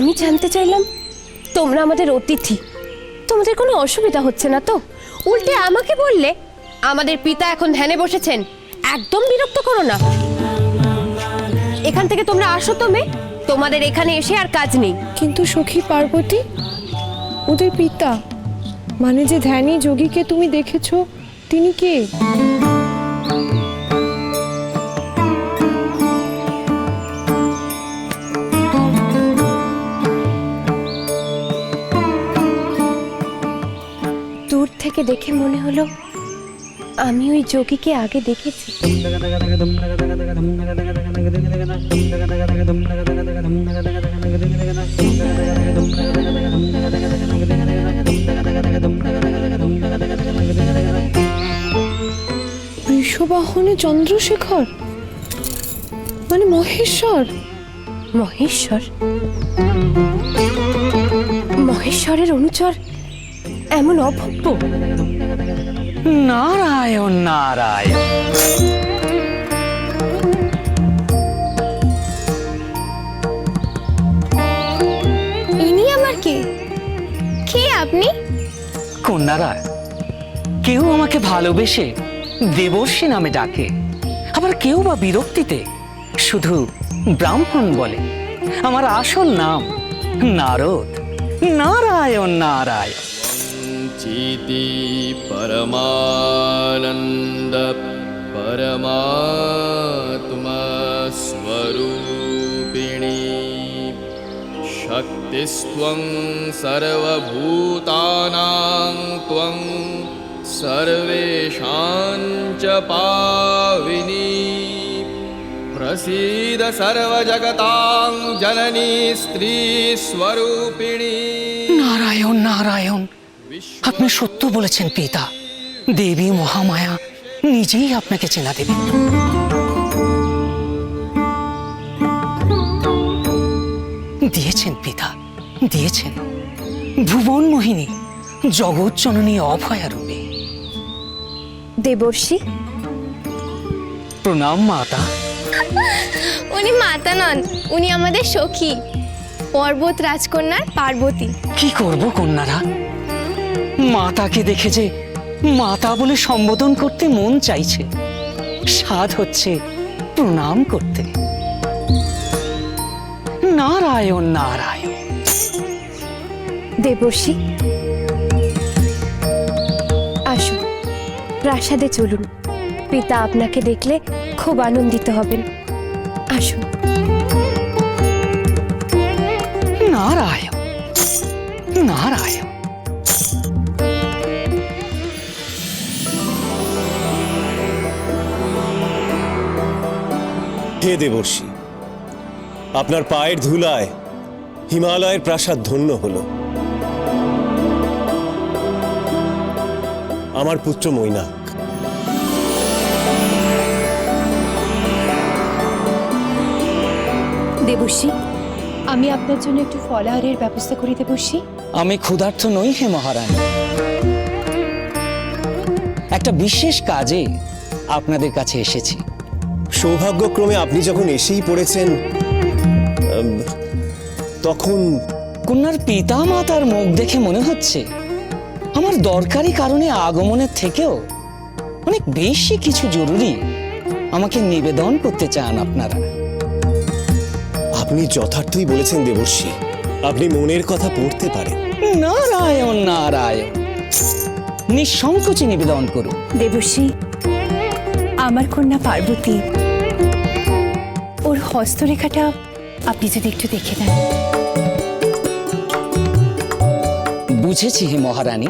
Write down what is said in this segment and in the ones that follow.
আমি জানতে চাইলাম, তোমরা আমাদের অতিথি। তোমাদের কোনো অসুবিধা হচ্ছে না তো? উল্টে আমাকে বললে, আমাদের পিতা এখন ধ্যানে বসেছেন, একদম বিরক্ত করো না। এখান থেকে তোমরা আসো তো মে, তোমাদের এখানে এসে আর কাজ নেই। কিন্তু সখী পার্বতী, ওদের পিতা মানে যে ধ্যানী যোগীকে তুমি দেখেছ, তিনি কে? থেকে দেখে মনে হলো আমি ওই যোগীকে আগে দেখেছি। বৃষবাহনে চন্দ্রশেখর? মানে মহেশ্বর? মহেশ্বর? মহেশ্বরের অনুচর এমন অভব্য নারায়ণ নারায়ণ। ইনি আমার কে? কে আপনি? কন্যারা কেউ আমাকে ভালোবেসে দেবর্ষী নামে ডাকে আবার কেউ বা বিরক্তিতে শুধু ব্রাহ্মণ বলে। আমার আসল নাম নারদ। নারায়ণ নারায়ণ। चिति परमानन्द परमात्मा स्वरूपिणी शक्तिस्त्वं सर्वभूतानां त्वं सर्वेषां च पाविनी। प्रसीद सर्वजगतां जननी स्त्रीस्वरूपिणी नारायण नारायण। আপনি সত্য বলেছেন পিতা। দেবী মহামায়া নিজেই আপনাকে চেনা দেবেন। দিয়েছেন পিতা দিয়েছেন। ভুবন মোহিনী জগৎ জননী অভয়া রূপে। দেবর্ষি? প্রণাম মাতা। উনি মাতা নন উনি আমাদের সখী। পর্বত রাজকন্যার পার্বতী। কি করব কন্যারা? মাতাকে দেখে যে মাতা বলে সম্বোধন করতে মন চাইছে স্বাদ হচ্ছে প্রণাম করতে। নারায়ণ নারায়ণ। দেবর্ষি আসুন প্রাসাদে চলুন। পিতা আপনাকে দেখলে খুব আনন্দিত হবেন। আসুন। নারায়ণ নারায়ণ। হে দেবর্ষী আপনার পায়ের ধুলায় হিমালয়ের প্রাসাদ ধন্য হলো। আমার পুত্র মৈনাক। দেবর্ষি আমি আপনার জন্য একটু ফলাহারের ব্যবস্থা করে দেবর্ষি আমি ক্ষুধার্থ নই হে মহারানী একটা বিশেষ কাজে আপনাদের কাছে এসেছি। সৌভাগ্যক্রমে আপনি যখন এসেই পড়েছেন তখন কন্যার পিতা মাতার মুখ দেখে মনে হচ্ছে আমার দরকারি কারণে আগমনের থেকেও অনেক বেশি কিছু জরুরি আমাকে নিবেদন করতে চান আপনারা। আপনি যথার্থই বলেছেন দেবর্ষী আপনি মনের কথা পড়তে পারেন। নারায়ণ নারায়ণ। নিঃসংকোচে নিবেদন করুন। দেবর্ষি আমার কন্যা পার্বতী হস্তরেখাটা আপনি যদি একটু দেখে দেন বুঝেছি হে মহারানী,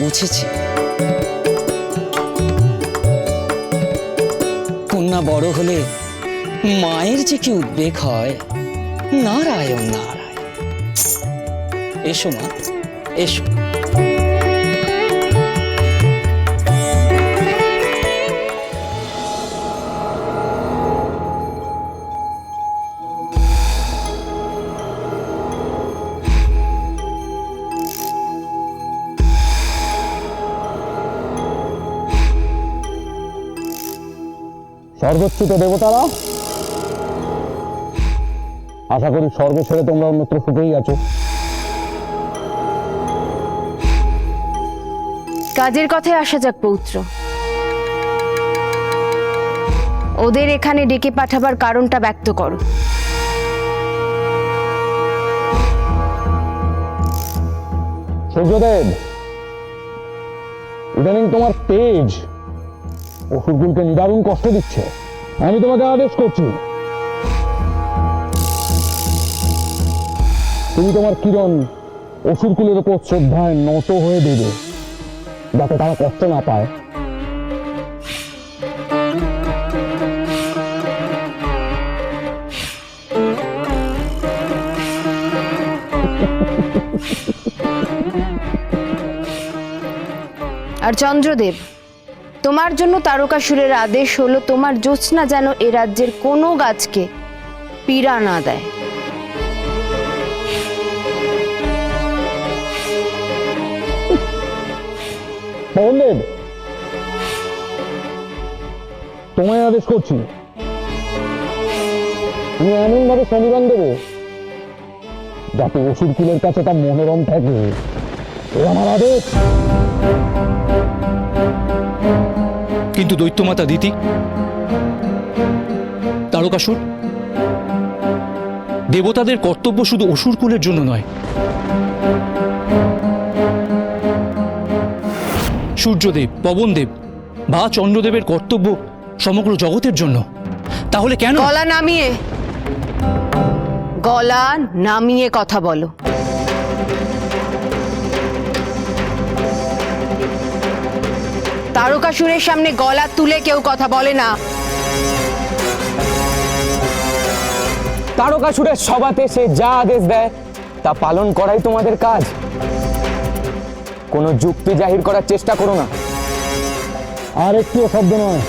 বুঝেছি। কন্যা বড় হলে মায়ের যে কি উদ্বেগ হয়, নারায়ণ নারায়ণ। এসো মা, এসো। স্বর্গচ্যুত দেবতারা? আশা করি স্বর্গ ছেড়ে তোমরা অন্যত্র সুখেই আছো। কাজের কথায় আসা যাক পৌত্র। ওদের এখানে ডেকে পাঠাবার কারণটা ব্যক্ত করো। সূর্যদেব ইদানিং তোমার তেজ। অসুরগুলকে নিদারুণ কষ্ট দিচ্ছে। আমি তোমাকে আদেশ করছি। তুমি তোমার কিরণ অসুরকুলের উপর শ্রদ্ধায় নত হয়ে দেবে, যাতে তারা কষ্ট না পায়। আর চন্দ্রদেব তোমার জন্য তারকাসুরের আদেশ হলো, তোমার জ্যোৎস্না যেন এ রাজ্যের কোনো গাছকে পীড়া না দেয়। তোমায় আদেশ করছি। আমি এমন ভাবে সমীরণ দেবে, যাতে অসুর কুলের কাছে তার মনোরম থাকে। এ আমার আদেশ। কিন্তু দৈত্যমাতা দিতি তারকাসুর দেবতাদের কর্তব্য শুধু অসুরকুলের জন্য নয়। সূর্যদেব, পবনদেব বা চন্দ্রদেবের কর্তব্য সমগ্র জগতের জন্য। তাহলে কেন? গলা নামিয়ে গলা নামিয়ে কথা বলো। তারকাসুরের সামনে গলা তুলে কেউ কথা বলে না। তারকাসুরের সভাতে সে যা আদেশ দেয়, তা পালন করাই তোমাদের কাজ। কোনো যুক্তি জাহির করার চেষ্টা করো না। আর একটু শব্দ নয়।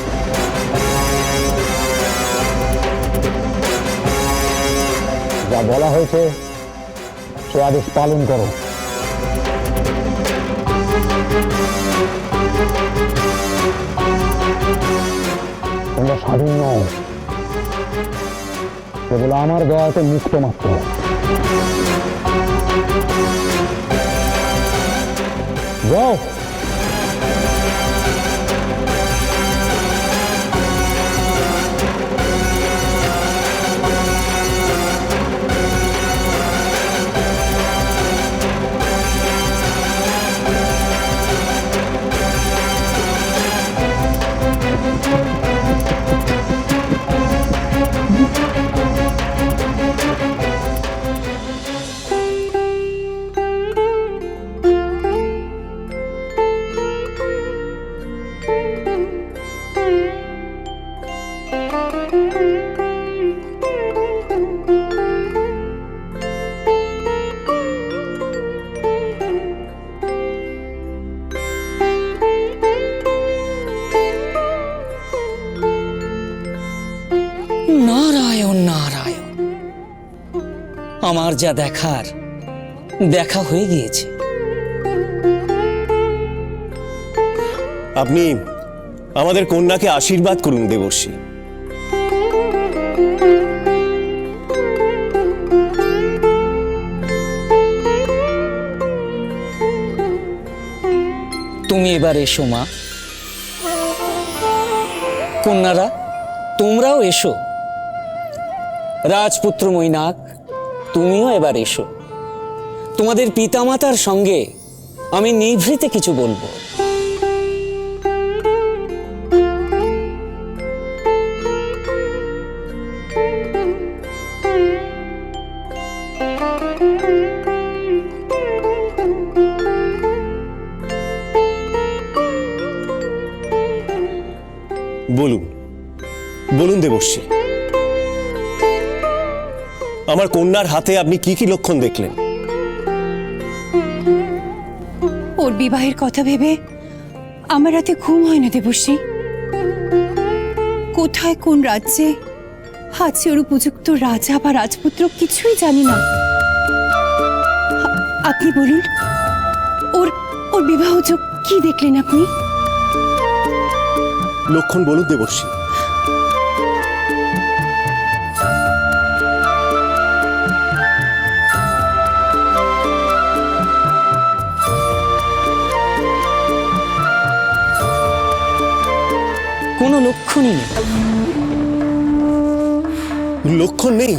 যা বলা হয়েছে, সে আদেশ পালন করো। তোমরা স্বাধীন নও। কেবল আমার দয়াতে মুক্ত মাত্র। যাও। আমার যা দেখার দেখা হয়ে গিয়েছে। আপনি আমাদের কন্যাকে আশীর্বাদ করুন দেবর্ষী। তুমি এবার এসো মা। কন্যারা তোমরাও এসো। রাজপুত্র মৈনাক তুমিও এবার এসো। তোমাদের পিতামাতার সঙ্গে আমি নিভৃতে কিছু বলব। বলুন বলুন দেবর্ষী আমার কন্যার হাতে আপনি কি কি লক্ষণ দেখলেন? ওর বিবাহের কথা ভেবে আমার রাতে ঘুম হয় না দেবশ্রী। কোথায় কোন রাজ্যে? আছে ওর উপযুক্ত রাজা বা রাজপুত্র কিছুই জানি না। আপনি বলুন ওর ওর বিবাহ যোগ কি দেখলেন আপনি? লক্ষণ বলুন দেবর্ষী লক্ষণই নেই। লক্ষণ নেই?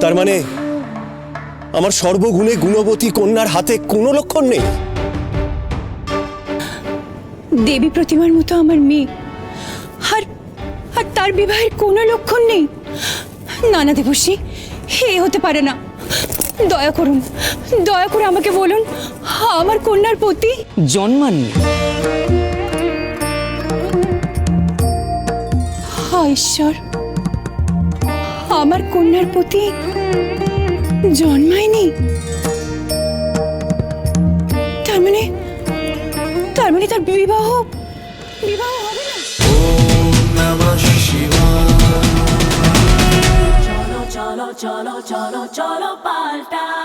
তার মানে আমার সর্বগুণে গুণবতী কন্যার হাতে কোনো লক্ষণ নেই? দেবী প্রতিমার মতো আমার মেয়ে। আর আর তার বিবাহের কোনো লক্ষণ নেই? না না দেবশ্রী হে হতে পারে না। দয়া করুন দয়া করে আমাকে বলুন আমার কন্যার প্রতি জন্মাননি। ঈশ্বর আমার কন্যার প্রতি জন্মায়নি। তার মানে তার মানে তার বিবাহ বিবাহ হবে না। cholo, cholo, cholo, cholo, cholo, palta